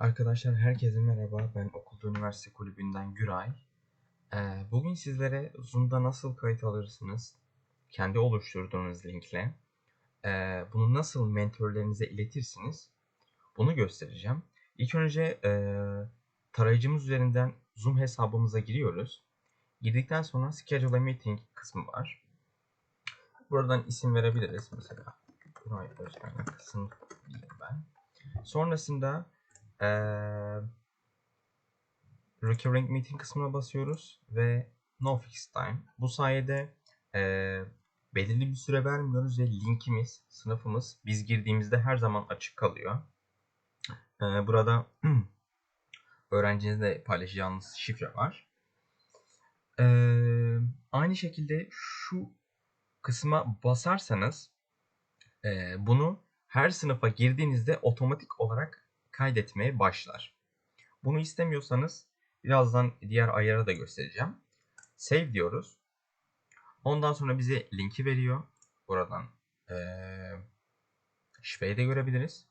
Arkadaşlar herkese merhaba. Ben Okulda Üniversite Kulübü'nden Güray. Ee, bugün sizlere Zoom'da nasıl kayıt alırsınız? Kendi oluşturduğunuz linkle. Ee, bunu nasıl mentorlarınıza iletirsiniz? Bunu göstereceğim. İlk önce e, tarayıcımız üzerinden Zoom hesabımıza giriyoruz. Girdikten sonra Schedule a Meeting kısmı var. Buradan isim verebiliriz. Mesela Güray Özkan kısım diyeyim ben. Sonrasında ee, Recurring Meeting kısmına basıyoruz ve No Fixed Time. Bu sayede e, belirli bir süre vermiyoruz ve linkimiz, sınıfımız biz girdiğimizde her zaman açık kalıyor. E, burada öğrencinizle paylaşacağınız şifre var. E, aynı şekilde şu kısma basarsanız e, bunu her sınıfa girdiğinizde otomatik olarak kaydetmeye başlar. Bunu istemiyorsanız birazdan diğer ayarı da göstereceğim. Save diyoruz. Ondan sonra bize linki veriyor. Buradan ee, şifreyi de görebiliriz.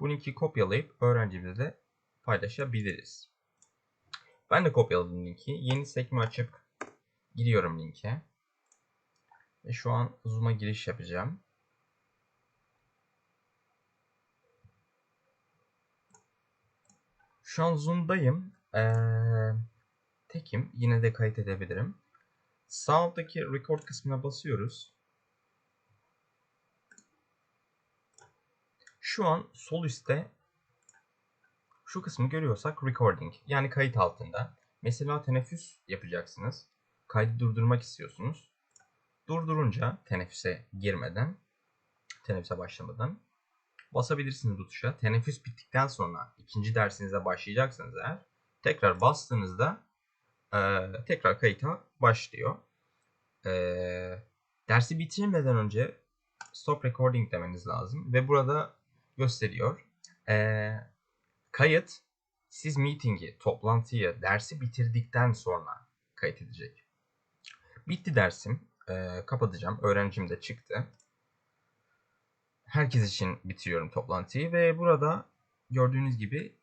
Bu linki kopyalayıp öğrencimizle paylaşabiliriz. Ben de kopyaladım linki. Yeni sekme açıp giriyorum linke. Ve şu an Zoom'a giriş yapacağım. Şu an Zoom'dayım. Ee, tekim. Yine de kayıt edebilirim. Sağ record kısmına basıyoruz. Şu an sol üstte şu kısmı görüyorsak recording yani kayıt altında. Mesela teneffüs yapacaksınız. Kaydı durdurmak istiyorsunuz. Durdurunca teneffüse girmeden, teneffüse başlamadan basabilirsiniz bu tuşa. Teneffüs bittikten sonra ikinci dersinize başlayacaksınız eğer tekrar bastığınızda e, tekrar kayıta başlıyor. E, dersi bitirmeden önce stop recording demeniz lazım ve burada gösteriyor. E, kayıt siz meeting'i, toplantıyı, dersi bitirdikten sonra kayıt edecek. Bitti dersim. E, kapatacağım. Öğrencim de çıktı herkes için bitiriyorum toplantıyı ve burada gördüğünüz gibi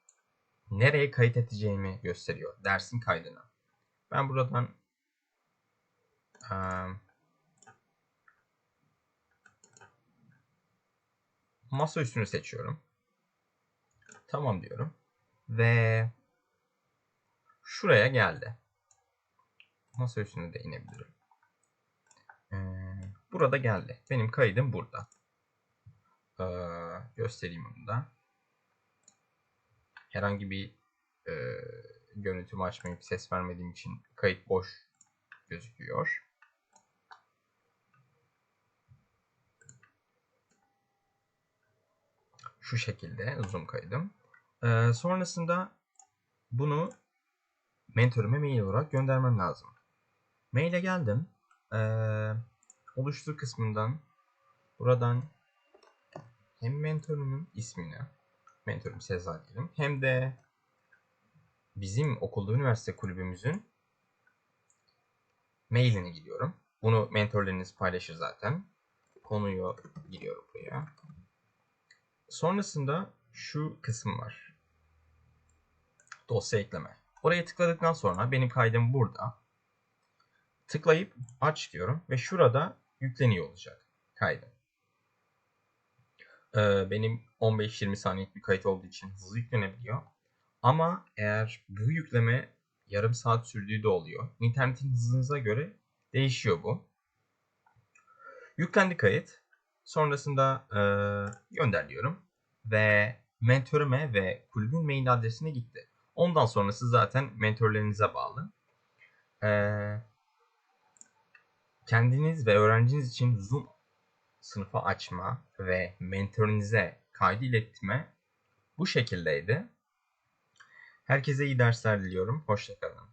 nereye kayıt edeceğimi gösteriyor. Dersin kaydına. Ben buradan um, masa üstünü seçiyorum. Tamam diyorum. Ve şuraya geldi. Masa üstüne de inebilirim. Ee, burada geldi. Benim kaydım burada. Ee, göstereyim onu da. Herhangi bir e, görüntümü açmayıp ses vermediğim için kayıt boş gözüküyor. Şu şekilde zoom kaydım. Ee, sonrasında bunu mentörüme mail olarak göndermem lazım. Maile geldim. Ee, oluştur kısmından buradan hem mentorumun ismini, mentorum Sezar diyelim, hem de bizim okulda üniversite kulübümüzün mailini gidiyorum. Bunu mentorlarınız paylaşır zaten. Konuyu giriyorum buraya. Sonrasında şu kısım var. Dosya ekleme. Oraya tıkladıktan sonra benim kaydım burada. Tıklayıp aç diyorum ve şurada yükleniyor olacak kaydım. Ee, benim 15-20 saniyelik bir kayıt olduğu için hızlı yüklenebiliyor. Ama eğer bu yükleme yarım saat sürdüğü de oluyor. İnternetin hızınıza göre değişiyor bu. Yüklendi kayıt. Sonrasında e, gönder diyorum. Ve mentörüme ve kulübün mail adresine gitti. Ondan sonrası zaten mentörlerinize bağlı. Ee, kendiniz ve öğrenciniz için Zoom sınıfa açma ve mentorinize kaydı iletme bu şekildeydi. Herkese iyi dersler diliyorum. Hoşçakalın.